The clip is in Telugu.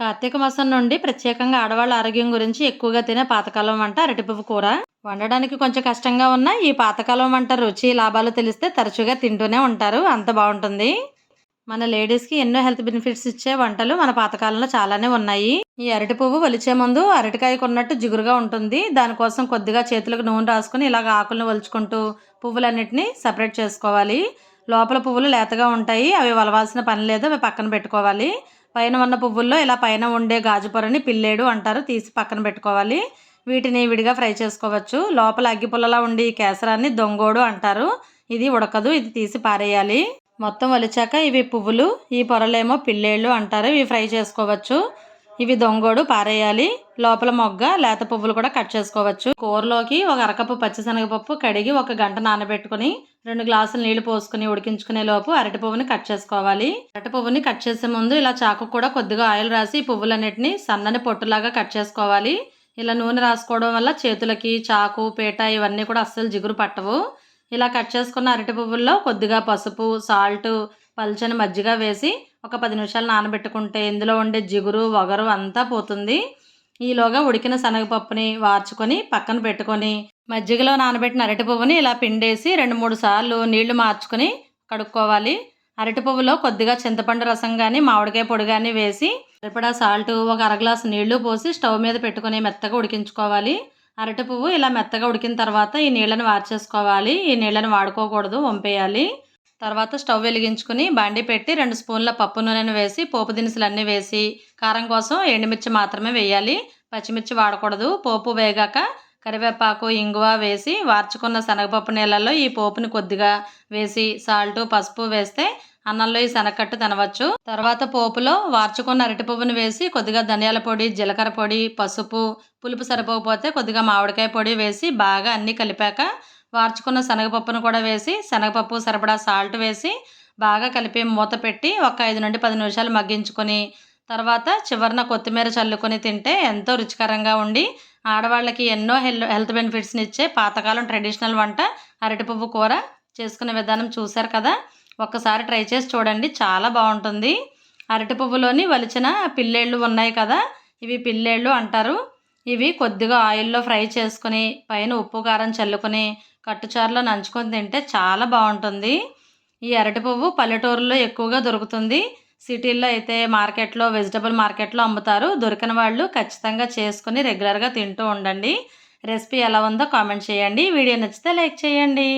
కార్తీక మాసం నుండి ప్రత్యేకంగా ఆడవాళ్ళ ఆరోగ్యం గురించి ఎక్కువగా తినే పాతకాలం వంట అరటిపువ్వు కూర. వండడానికి కొంచెం కష్టంగా ఉన్న ఈ పాతకాలం వంట రుచి లాభాలు తెలిస్తే తరచుగా తింటూనే ఉంటారు. అంత బాగుంటుంది. మన లేడీస్కి ఎన్నో హెల్త్ బెనిఫిట్స్ ఇచ్చే వంటలు మన పాతకాలంలో చాలానే ఉన్నాయి. ఈ అరటి పువ్వు వలిచే ముందు అరటికాయ కొన్నట్టు జిగురుగా ఉంటుంది. దానికోసం కొద్దిగా చేతులకు నూనె రాసుకుని ఇలాగ ఆకులను వలుచుకుంటూ పువ్వులన్నిటిని సపరేట్ చేసుకోవాలి. లోపల పువ్వులు లేతగా ఉంటాయి. అవి వలవాల్సిన పని లేదు. అవి పక్కన పెట్టుకోవాలి. పైన ఉన్న పువ్వుల్లో ఇలా పైన ఉండే గాజు పొరని పిల్లేడు అంటారు తీసి పక్కన పెట్టుకోవాలి. వీటిని విడిగా ఫ్రై చేసుకోవచ్చు. లోపల అగ్గి పుల్లలా ఉండి ఈ కేసరాన్ని దొంగోడు అంటారు. ఇది ఉడకదు ఇది తీసి పారేయాలి. మొత్తం వలిచాక ఇవి పువ్వులు ఈ పొరలేమో పిల్లేళ్ళు అంటారు. ఇవి ఫ్రై చేసుకోవచ్చు. ఇవి దొంగోడు పారేయాలి. లోపల మొగ్గ లేత పువ్వులు కూడా కట్ చేసుకోవచ్చు. కూరలోకి ఒక అరకప్పు పచ్చిశనగపప్పు కడిగి ఒక గంట నానబెట్టుకుని రెండు గ్లాసులు నీళ్ళు పోసుకుని ఉడికించుకునే లోపు అరటి పువ్వుని కట్ చేసుకోవాలి. అరటి పువ్వుని కట్ చేసే ముందు ఇలా చాకు కూడా కొద్దిగా ఆయిల్ రాసి ఈ పువ్వులన్నిటిని సన్నని పొట్టులాగా కట్ చేసుకోవాలి. ఇలా నూనె రాసుకోవడం వల్ల చేతులకి చాకు పీట ఇవన్నీ కూడా అస్సలు జిగురు పట్టవు. ఇలా కట్ చేసుకున్న అరటి పువ్వుల్లో కొద్దిగా పసుపు సాల్ట్ పల్చని మజ్జిగ వేసి ఒక పది నిమిషాలు నానబెట్టుకుంటే ఇందులో ఉండే జిగురు వగరు అంతా పోతుంది. ఈలోగా ఉడికిన శనగపప్పుని వార్చుకొని పక్కన పెట్టుకొని మజ్జిగలో నానబెట్టిన అరటి పువ్వుని ఇలా పిండేసి రెండు మూడు సార్లు నీళ్ళు మార్చుకొని కడుక్కోవాలి. అరటి పువ్వులో కొద్దిగా చింతపండు రసం కానీ మామిడికాయ పొడి కానీ వేసి సరిపడా సాల్ట్ ఒక అరగ్లాసు నీళ్ళు పోసి స్టవ్ మీద పెట్టుకొని మెత్తగా ఉడికించుకోవాలి. అరటి పువ్వు ఇలా మెత్తగా ఉడికిన తర్వాత ఈ నీళ్ళని వార్చేసుకోవాలి. ఈ నీళ్ళని వాడుకోకూడదు వంపేయాలి. తర్వాత స్టవ్ వెలిగించుకుని బాండి పెట్టి రెండు స్పూన్ల పప్పు నూనెను వేసి పోపు దినుసులు అన్నీ వేసి కారం కోసం ఎండుమిర్చి మాత్రమే వేయాలి. పచ్చిమిర్చి వాడకూడదు. పోపు వేగాక కరివేపాకు ఇంగువ వేసి వార్చుకున్న శనగపప్పు నీళ్ళల్లో ఈ పోపుని కొద్దిగా వేసి సాల్ట్ పసుపు వేస్తే అన్నంలో ఈ శనగకట్టు తినవచ్చు. తర్వాత పోపులో వార్చుకున్న అరటి పువ్వును వేసి కొద్దిగా ధనియాల పొడి జీలకర్ర పొడి పసుపు పులుపు సరిపోకపోతే కొద్దిగా మామిడికాయ పొడి వేసి బాగా అన్నీ కలిపాక వార్చుకున్న శనగపప్పును కూడా వేసి శనగపప్పు సరిపడా సాల్ట్ వేసి బాగా కలిపి మూత పెట్టి ఒక ఐదు నుండి పది నిమిషాలు మగ్గించుకొని తర్వాత చివరిన కొత్తిమీర చల్లుకొని తింటే ఎంతో రుచికరంగా ఉండి ఆడవాళ్ళకి ఎన్నో హెల్ హెల్త్ బెనిఫిట్స్ని ఇచ్చే పాతకాలం ట్రెడిషనల్ వంట అరటి పువ్వు కూర చేసుకునే విధానం చూశారు కదా? ఒక్కసారి ట్రై చేసి చూడండి చాలా బాగుంటుంది. అరటి పువ్వులోని వలిచిన పిల్లేళ్ళు ఉన్నాయి కదా ఇవి పిల్లేళ్ళు అంటారు. ఇవి కొద్దిగా ఆయిల్లో ఫ్రై చేసుకుని పైన ఉప్పు కారం చల్లుకొని కట్టుచారులో నంచుకొని తింటే చాలా బాగుంటుంది. ఈ అరటి పువ్వు పల్లెటూరులో ఎక్కువగా దొరుకుతుంది. సిటీల్లో అయితే మార్కెట్లో వెజిటబుల్ మార్కెట్లో అమ్ముతారు. దొరికిన వాళ్ళు ఖచ్చితంగా చేసుకుని రెగ్యులర్గా తింటూ ఉండండి. రెసిపీ ఎలా ఉందో కామెంట్ చేయండి. వీడియో నచ్చితే లైక్ చేయండి.